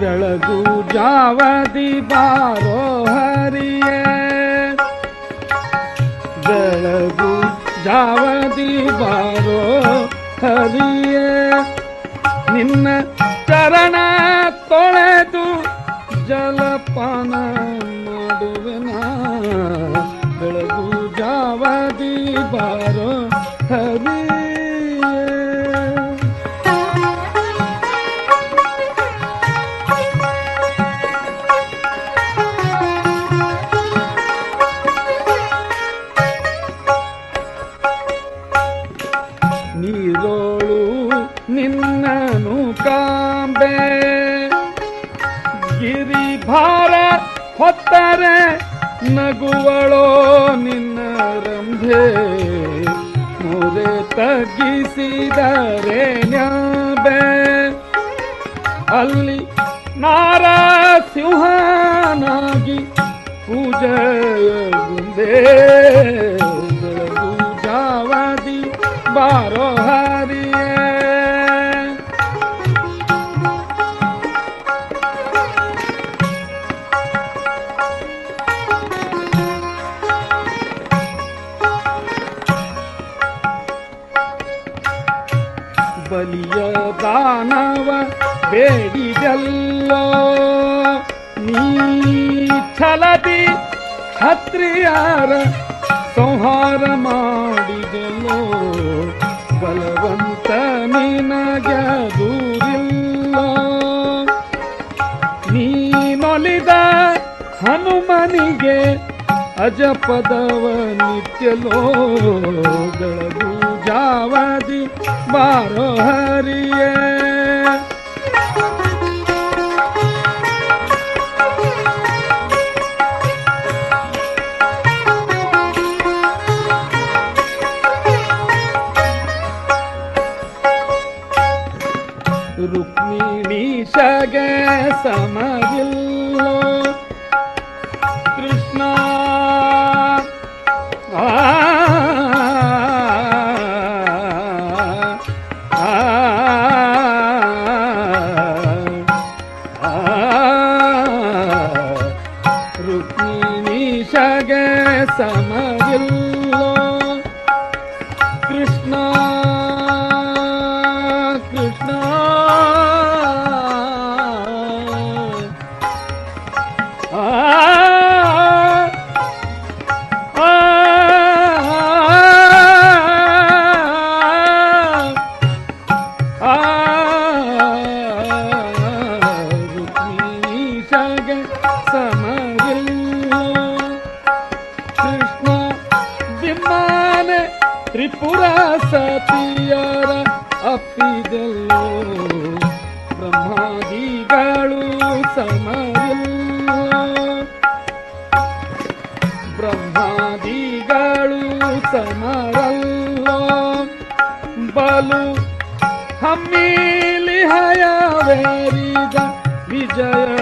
ಬೆಳಗು ಜಾವದಿ ಬಾರೋ ಹರಿಯೇ. ಬೆಳಗು ಜಾವದಿ ಬಾರೋ ಹರಿಯೇ. ನಿನ್ನ ಚರಣ ತೊಳೆದು ಜಲಪಾನ ಮಾಡುವೆನ. ಬೆಳಗು ಜಾವದಿ ಬಾರೋ ಹರಿಯೇ. ನೀರೋಳು ನಿನ್ನನು ಕಾಂಬೆ. ಗಿರಿಭಾರ ಹೊತ್ತರೆ ನಗುವಳೋ ನಿನ್ನ ರಂಭೆ. ಮೊರೆ ತಗ್ಗಿಸಿದರೆ ನ್ಯಾಬೆ. ಅಲ್ಲಿ ನಾರಸಿಂಹನಾಗಿ ಪೂಜೆಯ ಗುಂದೆ. ಬಲಿಯ ದಾನವ ಬೇಡಿದಲ್ಲೋ. ನೀ ಛಲದಿ ಕ್ಷತ್ರಿಯರ ಸಂಹಾರ ಮಾಡಿದೆಲ್ಲೋ ಬಲವಂತ ನಿನಗೆ ದೂರಿಲ್ಲ ನೀನೊಲಿದ ಹನುಮನಿಗೆ ಅಜಪದವ ನಿತ್ಯಲೋ ಬೆಳಗು बारो हरिए रुक्मिणी सगे समगिल സമയില്ലോ കൃഷ്ണ കൃഷ്ണ ആ ആ ആ ആ രുകിസഗ സമ ತ್ರಿಪುರ ಸತಿಯರ ಅಪ್ಪಿದೆಲ್ಲೋ ಬ್ರಹ್ಮಾದಿಗಳು ಸಮರಿಲ್ಲ ಬ್ರಹ್ಮಾದಿಗಳು ಸಮರಲ್ಲ ಬಲು ಹಮ್ಮಿಲಿ ಹಯವೇರಿದ ವಿಜಯ